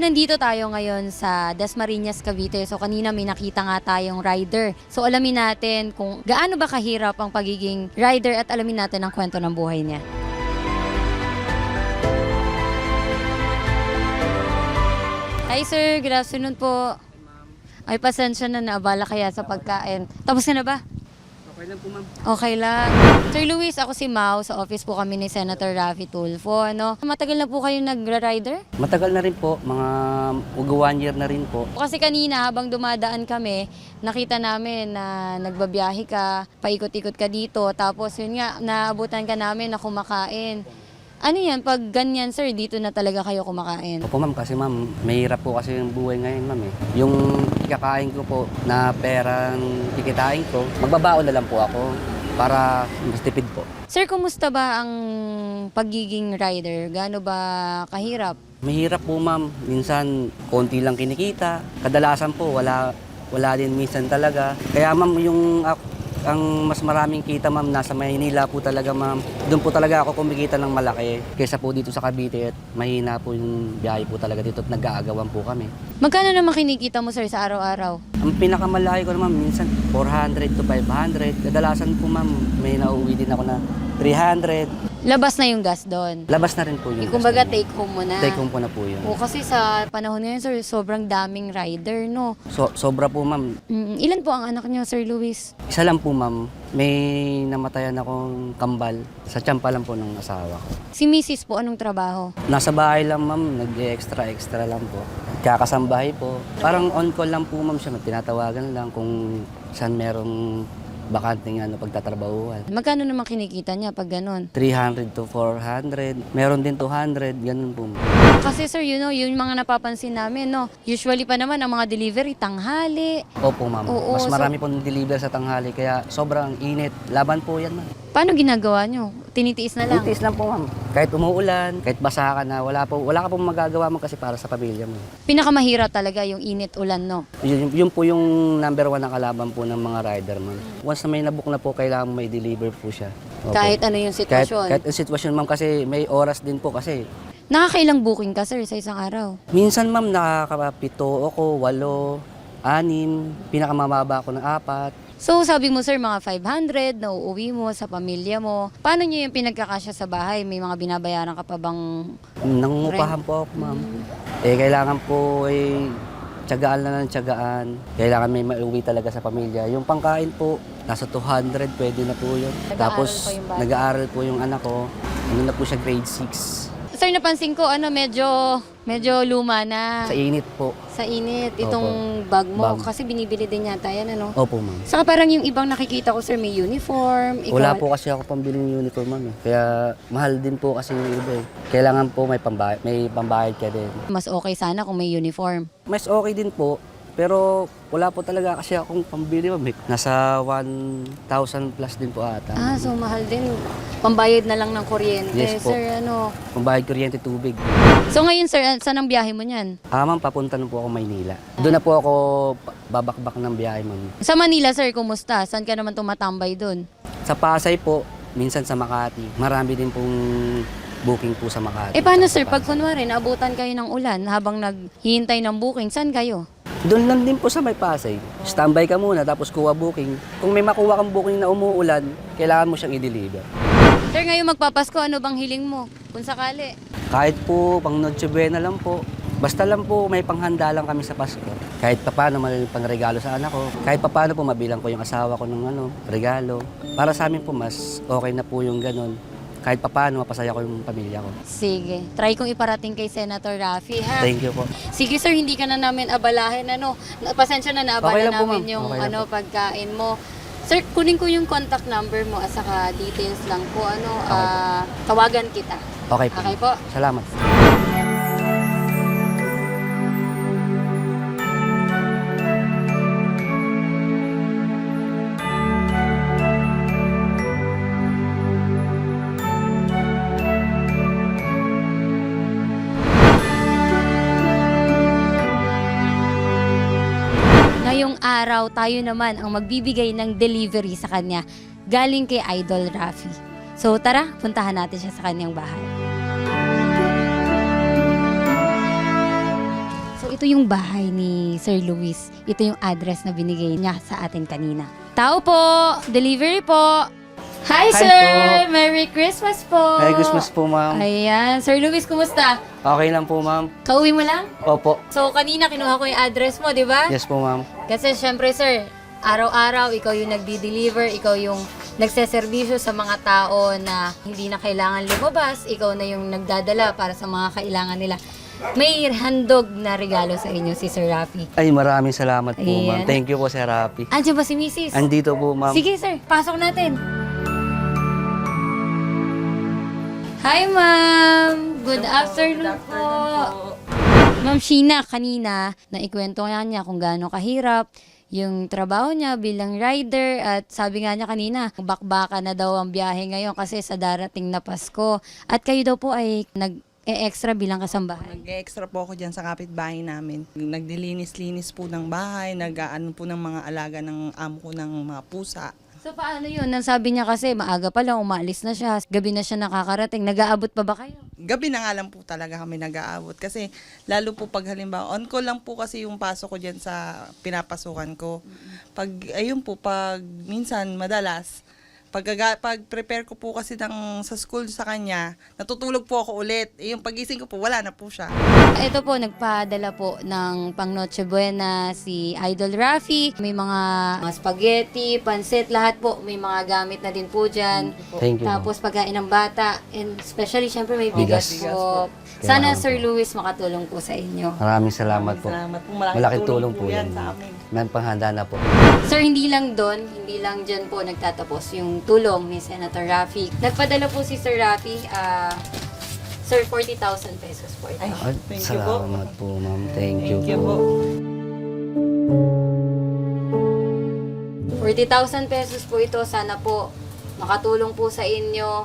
Nandito tayo ngayon sa Dasmariñas, Cavite. So, kanina may nakita nga tayong rider. So, alamin natin kung gaano ba kahirap ang pagiging rider at alamin natin ang kwento ng buhay niya. Hi sir, good afternoon po. Ay, pasensya na naabala kaya sa pagkain. Tapos ka na ba? Okay lang po, ma'am. Okay lang. Sir Luis, ako si Mau. Sa office po kami ni Senator Raffy Tulfo. Ano? Matagal na po kayo nagra-rider? Matagal na rin po, mga ug one year na rin po. Kasi kanina habang dumadaan kami, nakita namin na nagbabiyahe ka, paikot-ikot ka dito, tapos yun nga, naabutan ka namin na kumakain. Ano yan, pag ganyan sir, dito na talaga kayo kumakain? Opo ma'am, kasi ma'am, mahirap po kasi yung buhay ngayon ma'am eh. Yung ikakain ko po na perang kikitain ko, magbabaon na lang po ako para mas tipid po. Sir, kumusta ba ang pagiging rider? Gaano ba kahirap? Mahirap po ma'am, minsan konti lang kinikita. Kadalasan po wala wala din minsan talaga. Kaya ma'am yung ang mas maraming kita ma'am nasa Maynila po talaga ma'am. Doon po talaga ako kumikita ng malaki kaysa po dito sa Cavite at mahina po yung biyahe po talaga dito at nag-aagawan po kami. Magkano naman kinikita mo sir sa araw-araw? Ang pinakamalaki ko naman minsan 400 to 500. Kadalasan po ma'am may nauwi din ako na 300. Labas na yung gas doon. Labas na rin po Eh, yung kumbaga gasto niya. take home mo na. Take home po na po yun. O kasi sa panahon ngayon sir, sobrang daming rider, no? So, sobra po ma'am. Mm, ilan po ang anak niyo, Sir Luis? Isa lang po ma'am. May namatayan akong kambal. Sa tiyampa lang po ng asawa ko. Si Mrs. po, anong trabaho? Nasa bahay lang ma'am. Nag-extra-extra lang po. Kakasambahay po. Parang on call lang po ma'am siya. Tinatawagan lang kung saan merong bakanting ano, pagtatrabahuhan. Magkano naman kinikita niya pag ganun? 300 to 400. Meron din 200. Ganun po. Kasi sir, you know, yung mga napapansin namin, no? Usually pa naman ang mga delivery, tanghali. Opo ma'am. Oo, Mas so- marami pong deliver sa tanghali. Kaya sobrang init. Laban po yan ma'am. Paano ginagawa nyo? Tinitiis na lang? Titiis lang po ma'am. Kahit umuulan, kahit basa ka na, wala, po, wala ka pong magagawa mo kasi para sa pamilya mo. Pinakamahirap talaga yung init ulan, no? Yun, yun po yung number one na kalaban po ng mga rider ma'am. Once na may nabook na po, kailangan may deliver po siya. Opo. Kahit ano yung kahit, sitwasyon. kahit ang sitwasyon ma'am kasi may oras din po kasi. Nakakailang booking ka, sir, sa isang araw? Minsan ma'am nakakapito ako, walo, anim, pinakamababa ako ng apat. So, sabi mo, sir, mga 500 na uuwi mo sa pamilya mo. Paano nyo yung pinagkakasya sa bahay? May mga binabayaran ka pa bang... Nangungupahan po ako ma'am. Eh kailangan po eh tiyagaan na ng tiyagaan. Kailangan may mauwi talaga sa pamilya. Yung pangkain po, nasa 200, pwede na po yun. Nag-aaral Tapos pa yung bata. nag-aaral po yung anak ko. Ano na po siya, grade 6. Sir, napansin ko, ano, medyo, medyo luma na. Sa init po. Sa init, itong bag mo. Bag. Kasi binibili din yata yan, ano? Opo, ma'am. Saka parang yung ibang nakikita ko, sir, may uniform. Ikaw, Wala po kasi ako pambiling uniform, ma'am. eh. Kaya mahal din po kasi yung iba eh. Kailangan po may pambayad, may pambayad ka din. Mas okay sana kung may uniform. Mas okay din po, pero wala po talaga kasi akong pambili, ma'am. eh. Nasa 1,000 plus din po ata. Ah, so mahal din. Pambayad na lang ng kuryente. Yes po. Sir, ano? Pambayad kuryente tubig. So ngayon, sir, saan ang biyahe mo niyan? Ah, ma'am, papunta na po ako Maynila. Doon na po ako pa- babakbak ng biyahe, ma'am. Sa Manila, sir, kumusta? Saan ka naman tumatambay dun? Sa Pasay po, minsan sa Makati. Marami din pong booking po sa Makati. Eh paano, Sa sir, pag Pasay. kunwari, naabutan kayo ng ulan habang naghihintay ng booking, saan kayo? Doon lang din po sa may Pasay. Standby ka muna, tapos kuha booking. Kung may makuha kang booking na umuulan, kailangan mo siyang i-deliver. Sir, ngayon magpapasko, ano bang hiling mo? Kung sakali. Kahit po pang Noche Buena lang po, basta lang po may panghanda lang kami sa Pasko. Kahit papaano may pangregalo sa anak ko. Kahit papaano po mabilang ko yung asawa ko ng ano, regalo. Para sa amin po mas okay na po yung ganun. Kahit papaano mapasaya ko yung pamilya ko. Sige, try kong iparating kay Senator Raffy, ha? Thank you po. Sige sir, hindi ka na namin abalahin ano. Pasensya na naabala Okay lang po, namin ma'am. yung Okay lang ano pagkain mo. Sir, kunin ko yung contact number mo at saka details lang po ano, ah, tawagan kita. Okay po. Okay po. Salamat. Ngayong araw, tayo naman ang magbibigay ng delivery sa kanya galing kay Idol Raffy. So tara, puntahan natin siya sa kanyang bahay. ito yung bahay ni Sir Luis. Ito yung address na binigay niya sa atin kanina. Tao po! Delivery po! Hi, Hi sir! po. Merry Christmas po! Merry Christmas po, ma'am. Ayan. Sir Luis, kumusta? Okay lang po, ma'am. Kauwi mo lang? Opo. So, kanina kinuha ko yung address mo, di ba? Yes po, ma'am. Kasi syempre, sir, araw-araw, ikaw yung nagdi-deliver, ikaw yung nagseserbisyo sa mga tao na hindi na kailangan lumabas, ikaw na yung nagdadala para sa mga kailangan nila. May handog na regalo sa inyo si Sir Rafi. Ay, maraming salamat po, Ayan. ma'am. Thank you po, Sir Rapi. Andiyan ba si Mrs.? Andito po, ma'am. Sige sir, pasok natin. Hi ma'am! Good afternoon po. Ma'am Sheena, kanina, naikwento nga niya kung gaano kahirap yung trabaho niya bilang rider at sabi nga niya kanina, bakbaka na daw ang biyahe ngayon kasi sa darating na Pasko. At kayo daw po ay nag-e-extra bilang kasambahay. Nag-extra po ako dyan sa kapitbahay namin. Naglilinis-linis po ng bahay, nag-ano po ng mga alaga ng amo ko ng mga pusa. So paano yun? Nang sabi niya kasi maaga pa lang, umalis na siya, gabi na siya nakakarating. Nag-aabot pa ba kayo? Gabi na nga lang po talaga kami nag-aabot. Kasi lalo po pag halimbawa, on call lang po kasi yung pasok ko dyan sa pinapasukan ko. Pag, ayun po, pag minsan madalas, pag, pag prepare ko po kasi ng, sa school sa kanya, natutulog po ako ulit. Eh, yung pagising ko po, wala na po siya. Ito po, nagpadala po ng pang Noche Buena si Idol Rafi. May mga, mga spaghetti, pansit, lahat po. May mga gamit na din po dyan. Thank you. Tapos pagkain ng bata. And especially, syempre may Bigas. bigas, Bigas po. po. Sana Kailangan Sir Luis makatulong po sa inyo. Maraming salamat po. Salamat po. Malaking, Malaking tulong po yan yan. sa amin. May panghanda na po. Sir, hindi lang doon, hindi lang dyan po nagtatapos yung tulong ni Senator Rafi. Nagpadala po si Sir Rafi, ah, Sir, 40,000 pesos po ito. Ay, Thank you po. salamat po, ma'am. Thank, you, Thank you po. po. 40,000 pesos po ito. Sana po makatulong po sa inyo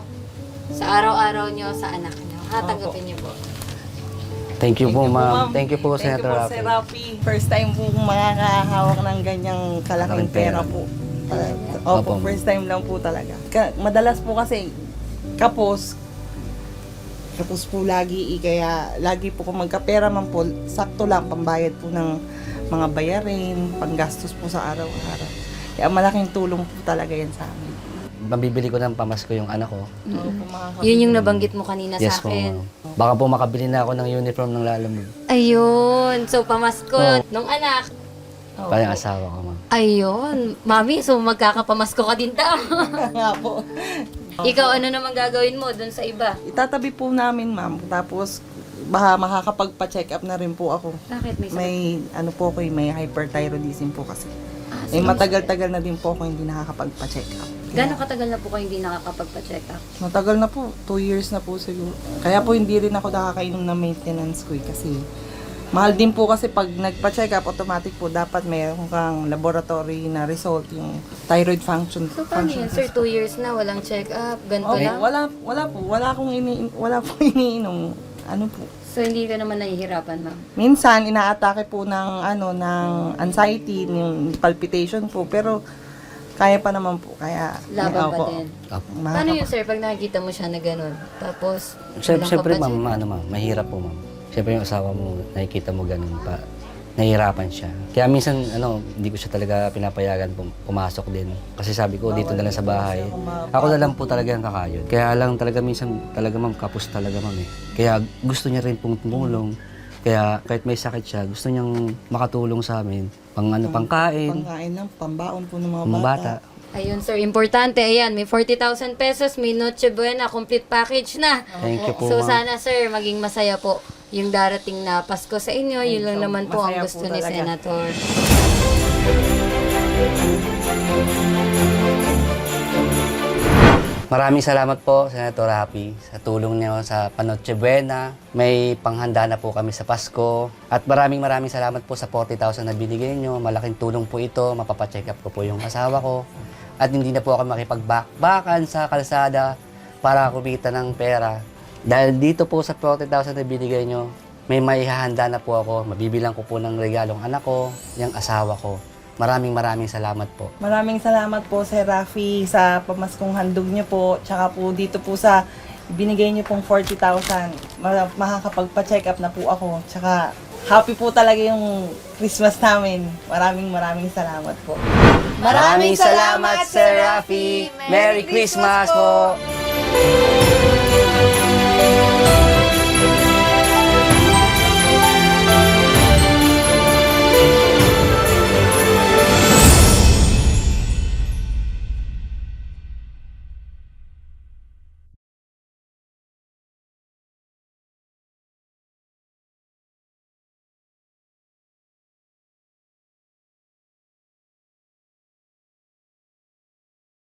sa araw-araw nyo sa anak nyo. Ha, tanggapin niyo po. Thank you po, ma'am. Thank you po, Thank you Senator po. Sir Rafi. First time po kong makakahawak ng ganyang kalaking Malaking pera. pera po. Uh, Opo. opo, first time lang po talaga. Ka- madalas po kasi kapos, kapos po lagi, eh, kaya lagi po kung magkapera man po, sakto lang pambayad po ng mga bayarin, panggastos po sa araw-araw. Kaya malaking tulong po talaga yan sa amin. Mabibili ko ng pamasko yung anak ko. Opo, mga Yun yung nabanggit mo kanina Yes sa po, akin. ma'am. Baka po makabili na ako ng uniform ng lalamove. Ayun. So, pamasko Oo. nung anak. Opo. Para yung asawa ko, ma'am. Ayun. Mami, so magkakapamasko ka din tao. nga po. Ikaw, ano naman gagawin mo dun sa iba? Itatabi po namin, ma'am. Tapos, baka makakapagpa-check up na rin po ako. Bakit may sakit? May, ano po ako, eh, may hyperthyroidism po kasi. Ah, Eh, so- matagal-tagal na din po ako hindi nakakapagpa-check up. Gano'ng katagal na po kayo hindi nakakapagpa-check up? Matagal na po, two years na po siguro. Kaya po hindi rin ako nakakainom ng maintenance ko eh, kasi mahal din po kasi pag nagpa-check up, automatic po dapat mayroon kang laboratory na result, yung thyroid function. So, paano function yun, sir? Two years na, walang check up, ganito Okay, lang? wala, wala po. Wala akong ini, wala po iniinom. Ano po. So, hindi ka naman nahihirapan, ma'am? Minsan, inaatake po ng, ano, ng anxiety, yung palpitation po. Pero, kaya pa naman po. Kaya, Laban pa din. Opo. Paano yun, sir, pag nakikita mo siya na gano'n? Tapos, Siyempre, walang siyempre ma'am, ano ma'am, mahirap po ma'am. Siyempre yung asawa mo, nakikita mo ganun pa, nahihirapan siya. Kaya minsan, ano, hindi ko siya talaga pinapayagan pum- pumasok din. Kasi sabi ko, dito na lang sa bahay. Ako na lang po talaga ang kakayod. Kaya lang talaga minsan, talaga ma'am, kapos talaga ma'am eh. Kaya gusto niya rin pong tumulong. Kaya kahit may sakit siya, gusto niyang makatulong sa amin. Pang ano, pangkain, Pangkain lang, pambaon po ng mga mga bata. bata. Ayun, sir, importante. Ayan, may 40,000 pesos, may Noche Buena, complete package na. Thank you po So, ma'am. sana, sir, maging masaya po yung darating na Pasko sa inyo. Yun lang so, naman po ang masaya po gusto ni. Senator. Maraming salamat po, Senator Rapi, sa tulong niyo sa Panoche Buena. May panghanda na po kami sa Pasko. At maraming maraming salamat po sa 40,000 na binigay niyo. Malaking tulong po ito. Mapapacheck up ko po yung asawa ko. At hindi na po ako makipagbakbakan sa kalsada para kumita ng pera. Dahil dito po sa 40,000 na binigay niyo, may maihahanda na po ako. Mabibilang ko po ng regalong anak ko, yung asawa ko. Maraming maraming salamat po. Maraming salamat po, Sir Rafi, sa pamaskong handog niyo po. Tsaka po dito po sa binigay niyo pong 40,000. Ma- makakapagpa-check up na po ako. Tsaka happy po talaga yung Christmas namin. Maraming maraming salamat po. Maraming salamat, Sir Rafi. Merry Christmas po.